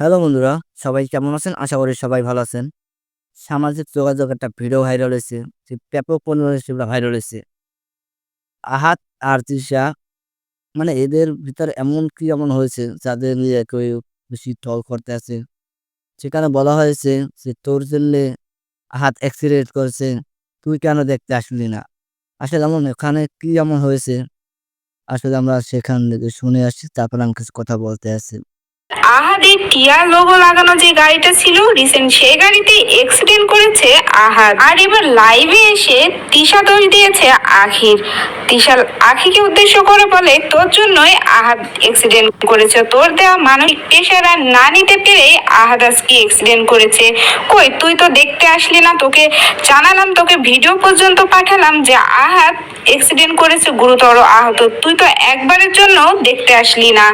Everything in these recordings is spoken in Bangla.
হ্যালো বন্ধুরা, সবাই কেমন আছেন? আশা করি সবাই ভালো আছেন। সামাজিক যোগাযোগ একটা ভিডিও ভাইরাল হয়েছে, যে ব্যাপক সেগুলো ভাইরাল হয়েছে। আহাত আর তৃষা মানে এদের ভিতরে এমন কি এমন হয়েছে, যাদের নিয়ে কেউ বেশি টল করতে আছে? সেখানে বলা হয়েছে যে, তোর জন্যে আহাত অ্যাক্সিডেন্ট করেছে, তুই কেন দেখতে আসলি না? আসলে এমন এখানে কি এমন হয়েছে? আসলে আমরা সেখান থেকে শুনে আসছি, তারপর আমি কিছু কথা বলতে আসি আহাদের টিয়া লোগো লাগানো যে গাড়িটা ছিল রিসেন্ট সেই গাড়িতে অ্যাক্সিডেন্ট করেছে আহাদ। আর এবার লাইভে এসে তিশা দোষ দিয়েছে আখির। তিশা আখিকে উদ্দেশ্য করে বলে, তোর জন্যই আহাদ অ্যাক্সিডেন্ট করেছে। তোর দেওয়া মানসিক প্রেশার আর না নিতে পেরে আহাদ আজকে অ্যাক্সিডেন্ট করেছে। কই, তুই তো দেখতে আসলি না, তোকে জানালাম, তোকে ভিডিও পর্যন্ত পাঠালাম যে আহাদ অ্যাক্সিডেন্ট করেছে, গুরুতর আহত। তুই তো একবারের জন্য দেখতে আসলি না।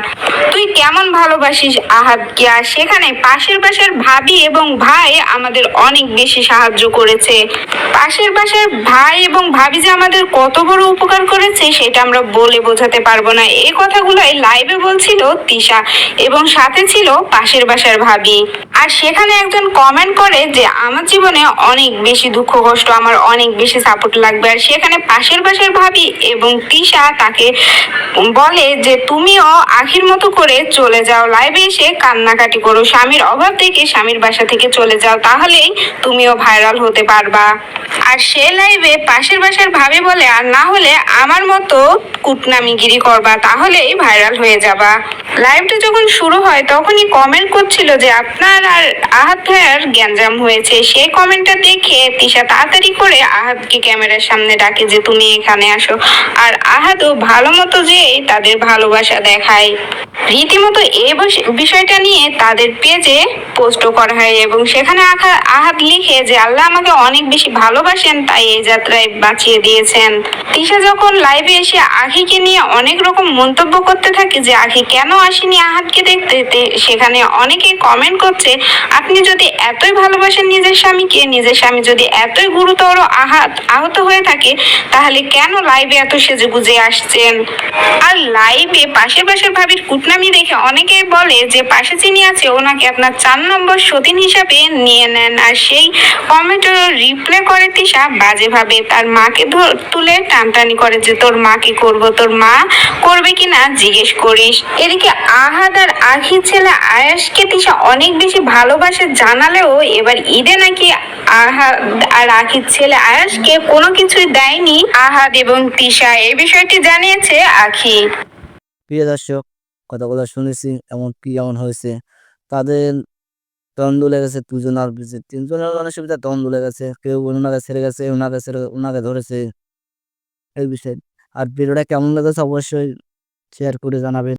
তুই কেমন ভালোবাসিস আহাদকে আর সেখানে পাশের পাশের ভাবি এবং ভাই আমাদের অনেক বেশি সাহায্য করেছে। পাশের পাশের ভাই এবং ভাবি যে আমাদের কত বড় উপকার করেছে সেটা আমরা বলে বোঝাতে পারব না। এই কথাগুলোই লাইভে বলছিল তিশা এবং সাথে ছিল পাশের বাসার ভাবি। আর সেখানে একজন কমেন্ট করে যে, আমার জীবনে অনেক বেশি দুঃখ, কষ্ট, আমার অনেক বেশি সাপোর্ট লাগবে। আর সেখানে পাশের বাসার ভাবি এবং তিশা তাকে বলে যে, তুমিও আখির মতো করে চলে যাও। লাইভে এসে কান্নাকাটি করো। স্বামীর অভাব থেকে স্বামীর বাসা থেকে চলে যাও, তাহলেই তুমিও ভাইরাল হতে পারবা। আর সে লাইভে পাশের বাসার ভাবে বলে, আর না হলে আমার মতো কুটনামিগিরি করবা, তাহলেই ভাইরাল হয়ে যাবা। লাইভটা যখন শুরু হয়, তখনই কমেন্ট করছিল যে, আপনার আর আহাত ভাইয়ার গ্যাঞ্জাম হয়েছে। সেই কমেন্টটা দেখে তিশা তাড়াতাড়ি করে আহাতকে ক্যামেরার সামনে ডাকে যে, তুমি এখানে আসো। আর আহাতও ভালো মতো যে, তাদের ভালোবাসা দেখায়। রীতিমতো বস- বিষয়টা নিয়ে তাদের পেজে পোস্টও করা হয় এবং সেখানে আহাত লিখে যে, আল্লাহ আমাকে অনেক বেশি ভালোবাসেন, তাই এই যাত্রায় বাঁচিয়ে দিয়েছেন। তিশা যখন লাইভে এসে আখিকে নিয়ে অনেক রকম মন্তব্য করতে থাকে যে, আখি কেন আসেনি আহাতকে দেখতে সেখানে অনেকে কমেন্ট করছে, আপনি যদি এতই ভালোবাসেন নিজের স্বামীকে, নিজের স্বামী যদি এতই গুরুতর আহাত, আহত হয়ে থাকে, তাহলে কেন লাইভে এত সেজে গুজে আসছেন? আর লাইভে পাশের পাশের ভাবির কুটনামি দেখে অনেকেই বলে যে, পাশে যিনি আছে, ওনাকে আপনার চার নম্বর সতীন হিসাবে নিয়ে নেন। আর সেই কমেন্টের রিপ্লাই করে তিশা, বাজেভাবে তার মাকে তুলে টানটানি করে যে, তোর মাকে করব? তোর মা করবে কিনা? জিজ্ঞেস করিস। এদিকে আহাদ আর আখির ছেলে আয়াসকে তিশা অনেক বেশি ভালোবাসে জানালেও এবার ঈদে নাকি আহাদ আর আখির ছেলে আয়াসকে কোনো কিছুই দেয়নি আহাদ এবং তিশা। এই বিষয়টি জানিয়েছে আখি। প্রিয় দর্শক, কথাগুলো শুনেছি, এমন কি এমন হয়েছে? তাদের দ্বন্দ্ব লেগেছে দুজন আর তিনজনের মানে সুবিধা, দ্বন্দ্ব লেগেছে। কেউ ওনাকে ছেড়ে গেছে, ওনাকে ছেড়ে, ওনাকে ধরেছে। এই বিষয়ে। আর ভিডিওটা কেমন লেগেছে অবশ্যই শেয়ার করে জানাবেন।